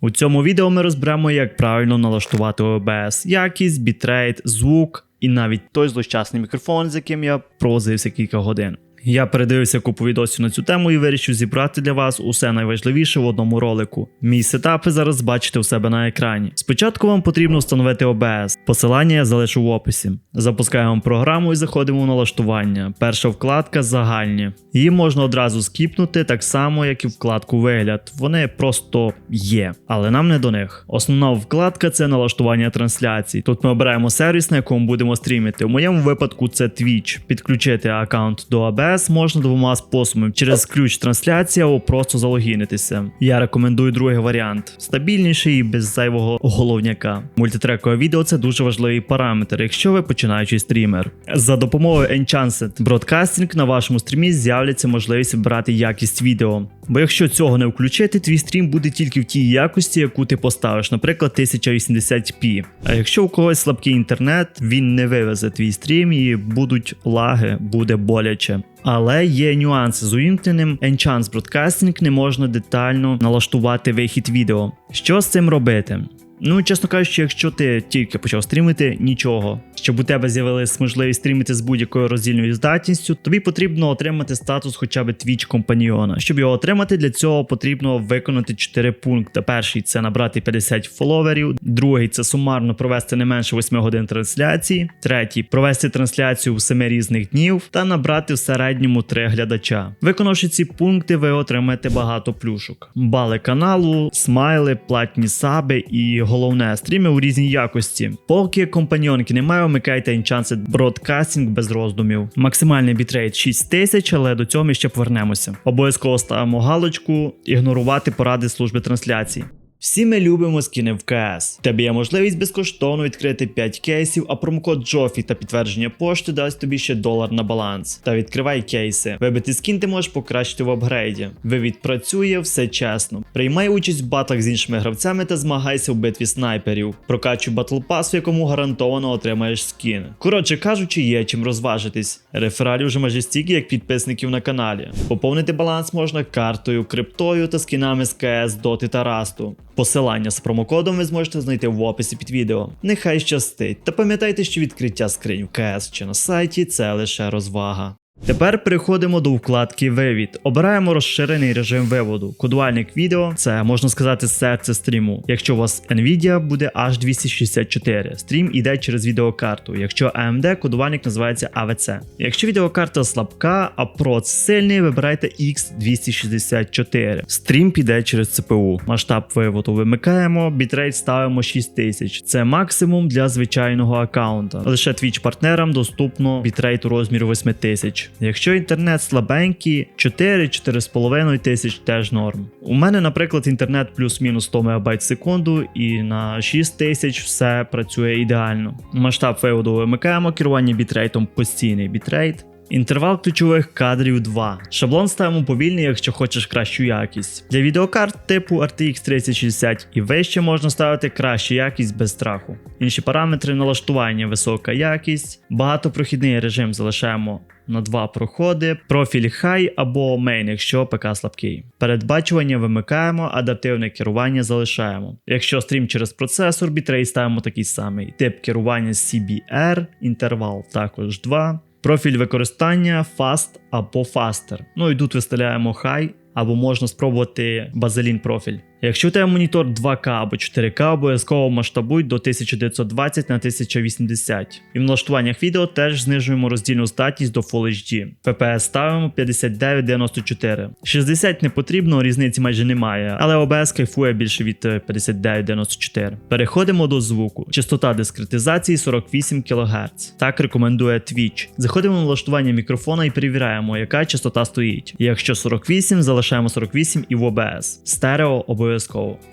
У цьому відео ми розберемо, як правильно налаштувати OBS, якість, бітрейт, звук і навіть той злощасний мікрофон, з яким я провозився кілька годин. Я передивився купу відосів на цю тему і вирішив зібрати для вас усе найважливіше в одному ролику. Мій сетап ви зараз бачите у себе на екрані. Спочатку вам потрібно встановити OBS. Посилання я залишу в описі. Запускаємо програму і заходимо в налаштування. Перша вкладка загальні. Її можна одразу скіпнути, так само, як і вкладку вигляд. Вони просто є, але нам не до них. Основна вкладка це налаштування трансляцій. Тут ми обираємо сервіс, на якому будемо стрімити. У моєму випадку це Twitch. Підключити аккаунт до OBS можна двома способами: через ключ трансляції або просто залогінитися. Я рекомендую другий варіант стабільніший і без зайвого головняка. Мультитрекове відео це дуже важливий параметр, якщо ви починаючий стрімер. За допомогою Enchanted Broadcasting на вашому стрімі з'являться можливість брати якість відео. Бо якщо цього не включити, твій стрім буде тільки в тій якості, яку ти поставиш, наприклад, 1080p. А якщо у когось слабкий інтернет, він не вивезе твій стрім і будуть лаги, буде боляче. Але є нюанси з увімкненим Enchance Broadcasting не можна детально налаштувати вихід відео. Що з цим робити? Ну, чесно кажучи, якщо ти тільки почав стрімити, нічого. Щоб у тебе з'явилась можливість стрімити з будь-якою роздільною здатністю, тобі потрібно отримати статус хоча б Twitch компаньйона. Щоб його отримати, для цього потрібно виконати 4 пункти. Перший це набрати 50 фоловерів, другий це сумарно провести не менше 8 годин трансляції, третій провести трансляцію в 7 різних днів та набрати в середньому 3 глядача. Виконавши ці пункти, ви отримаєте багато плюшок: бали каналу, смайли, платні саби і головне стріми у різній якості. Поки компаньонки немає, вмикайте Enchanted Broadcasting без роздумів. Максимальний бітрейт 6000, але до цього ми ще повернемося. Обов'язково ставимо галочку, ігнорувати поради служби трансляцій. Всі ми любимо скини в КС. Тебе є можливість безкоштовно відкрити 5 кейсів, а промокод Джофі та підтвердження пошти дасть тобі ще долар на баланс. Та відкривай кейси. Вибити скін ти можеш покращити в апгрейді. Вивід працює, все чесно. Приймай участь в батлах з іншими гравцями та змагайся в битві снайперів. Прокачуй батл пас, в якому гарантовано отримаєш скін. Коротше кажучи, є чим розважитись. Рефералів вже майже стільки, як підписників на каналі. Поповнити баланс можна картою, криптою та скінами з КС, Доти та Расту. Посилання з промокодом ви зможете знайти в описі під відео. Нехай щастить, та пам'ятайте, що відкриття скринь в КС чи на сайті це лише розвага. Тепер переходимо до вкладки Вивід. Обираємо розширений режим виводу. Кодувальник відео це можна сказати серце стріму. Якщо у вас Nvidia буде H264, стрім іде через відеокарту. Якщо AMD, кодувальник називається AVC. Якщо відеокарта слабка, а проц сильний, вибирайте X264. Стрім піде через CPU. Масштаб виводу вимикаємо, бітрейт ставимо 6000. Це максимум для звичайного аккаунта. Лише Twitch партнерам доступно бітрейт у розмірі 8000. Якщо інтернет слабенький, 4-4,5 тисяч теж норм. У мене, наприклад, інтернет плюс-мінус 100 МБ в секунду, і на 6 тисяч все працює ідеально. Масштаб виводу вимикаємо, керування бітрейтом постійний бітрейт. Інтервал ключових кадрів 2. Шаблон ставимо повільний, якщо хочеш кращу якість. Для відеокарт типу RTX 3060 і вище можна ставити кращу якість без страху. Інші параметри налаштування, висока якість, багатопрохідний режим залишаємо на два проходи, профіль High або Main, якщо ПК слабкий. Передбачування вимикаємо, адаптивне керування залишаємо. Якщо стрім через процесор, бітрей ставимо такий самий. Тип керування CBR, інтервал також 2. Профіль використання Fast або Faster. Ну і тут виставляємо High, або можна спробувати базелін профіль. Якщо у тебе монітор 2К або 4К, обов'язково масштабуй до 1920 на 1080. І в налаштуваннях відео теж знижуємо роздільну здатність до Full HD. FPS ставимо 5994. 60 не потрібно, різниці майже немає, але OBS кайфує більше від 5994. Переходимо до звуку. Частота дискретизації 48 кГц. Так рекомендує Twitch. Заходимо в налаштування мікрофона і перевіряємо, яка частота стоїть. Якщо 48, залишаємо 48 і в OBS. Стерео обов'язково.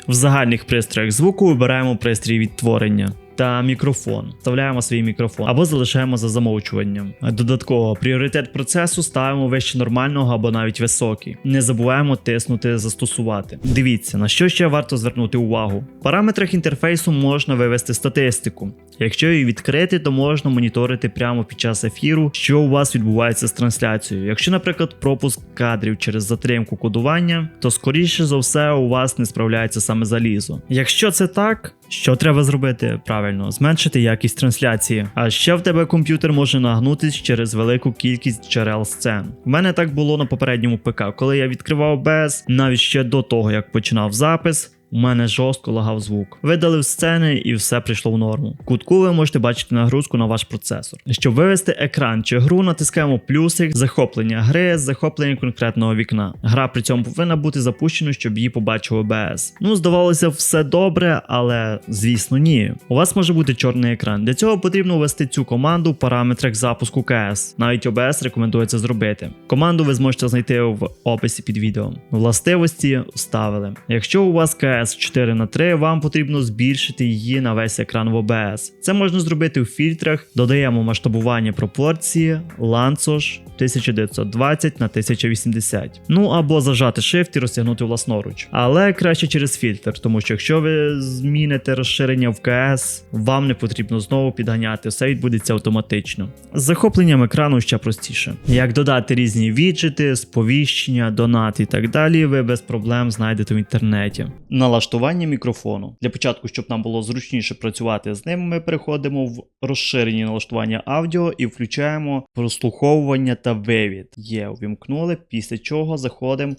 В загальних пристроях звуку вибираємо пристрій відтворення. Та мікрофон. Вставляємо свій мікрофон або залишаємо за замовчуванням. Додатково пріоритет процесу ставимо вище нормального або навіть високий. Не забуваємо тиснути застосувати. Дивіться, на що ще варто звернути увагу. В параметрах інтерфейсу можна вивести статистику. Якщо її відкрити, то можна моніторити прямо під час ефіру, що у вас відбувається з трансляцією. Якщо, наприклад, пропуск кадрів через затримку кодування, то скоріше за все у вас не справляється саме залізо. Якщо це так, що треба зробити правильно? Зменшити якість трансляції. А ще в тебе комп'ютер може нагнутись через велику кількість джерел сцен. У мене так було на попередньому ПК, коли я відкривав без, навіть ще до того як починав запис. У мене жорстко лагав звук. Видалив сцени і все прийшло в норму. В кутку ви можете бачити нагрузку на ваш процесор. Щоб вивести екран чи гру, натискаємо плюсик, захоплення гри, захоплення конкретного вікна. Гра при цьому повинна бути запущеною, щоб її побачив OBS. Ну, здавалося, все добре, але звісно, ні. У вас може бути чорний екран. Для цього потрібно ввести цю команду в параметрах запуску КС. Навіть OBS рекомендує це зробити. Команду ви зможете знайти в описі під відео. Властивості вставили. Якщо у вас КС 4 на 3 вам потрібно збільшити її на весь екран в OBS. Це можна зробити у фільтрах, додаємо масштабування пропорції, ланцож 1920 на 1080. Ну або зажати Shift і розтягнути власноруч. Але краще через фільтр, тому що якщо ви зміните розширення в КС, вам не потрібно знову підганяти, все відбудеться автоматично. З захопленням екрану ще простіше. Як додати різні віджити, сповіщення, донат і так далі, ви без проблем знайдете в інтернеті. Налаштування мікрофону. Для початку, щоб нам було зручніше працювати з ним, ми переходимо в розширені налаштування аудіо і включаємо прослуховування та вивід. Є, увімкнули, після чого заходимо,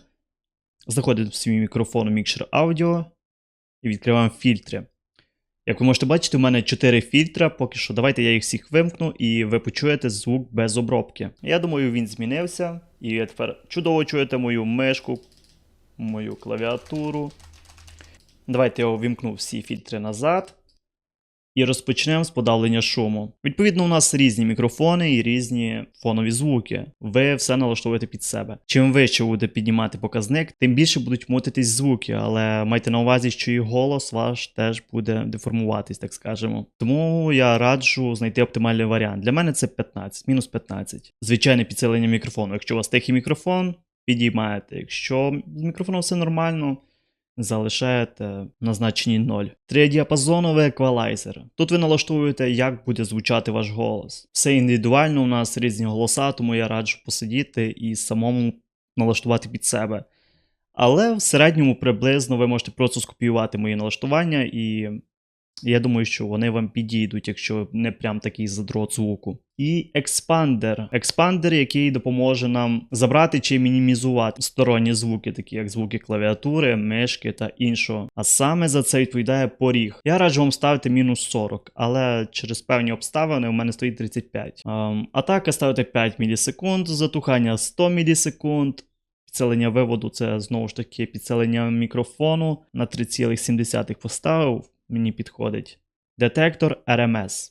заходимо в свій мікрофон у мікшер аудіо і відкриваємо фільтри. Як ви можете бачити, у мене 4 фільтра, поки що давайте я їх всіх вимкну і ви почуєте звук без обробки. Я думаю, він змінився. І тепер чудово чуєте мою мишку, мою клавіатуру. Давайте я увімкну всі фільтри назад. І розпочнемо з подавлення шуму. Відповідно, у нас різні мікрофони і різні фонові звуки. Ви все налаштовуєте під себе. Чим вище ви будете піднімати показник, тим більше будуть мутитись звуки, але майте на увазі, що і голос ваш теж буде деформуватись, так скажемо. Тому я раджу знайти оптимальний варіант. Для мене це 15, мінус 15. Звичайне підсилення мікрофону. Якщо у вас тихий мікрофон, підіймаєте. Якщо з мікрофоном все нормально залишаєте на значенні 0. Тридіапазоновий еквалайзер. Тут ви налаштовуєте, як буде звучати ваш голос. Все індивідуально, у нас різні голоса, тому я раджу посидіти і самому налаштувати під себе. Але в середньому приблизно ви можете просто скопіювати мої налаштування, і я думаю, що вони вам підійдуть, якщо не прям такий задрот звуку. І експандер. Експандер, який допоможе нам забрати чи мінімізувати сторонні звуки, такі як звуки клавіатури, мишки та іншого. А саме за це відповідає поріг. Я раджу вам ставити мінус 40, але через певні обставини у мене стоїть 35. Ем, атака ставити 5 мілісекунд, затухання 100 мілісекунд. Підсилення виводу це знову ж таки підсилення мікрофону на 3,7 поставив, мені підходить. Детектор RMS.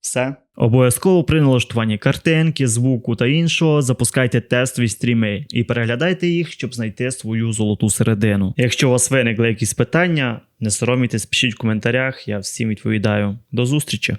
Все. Обов'язково при налаштуванні картинки, звуку та іншого запускайте тестові стріми і переглядайте їх, щоб знайти свою золоту середину. Якщо у вас виникли якісь питання, не соромітесь, пишіть в коментарях, я всім відповідаю. До зустрічі!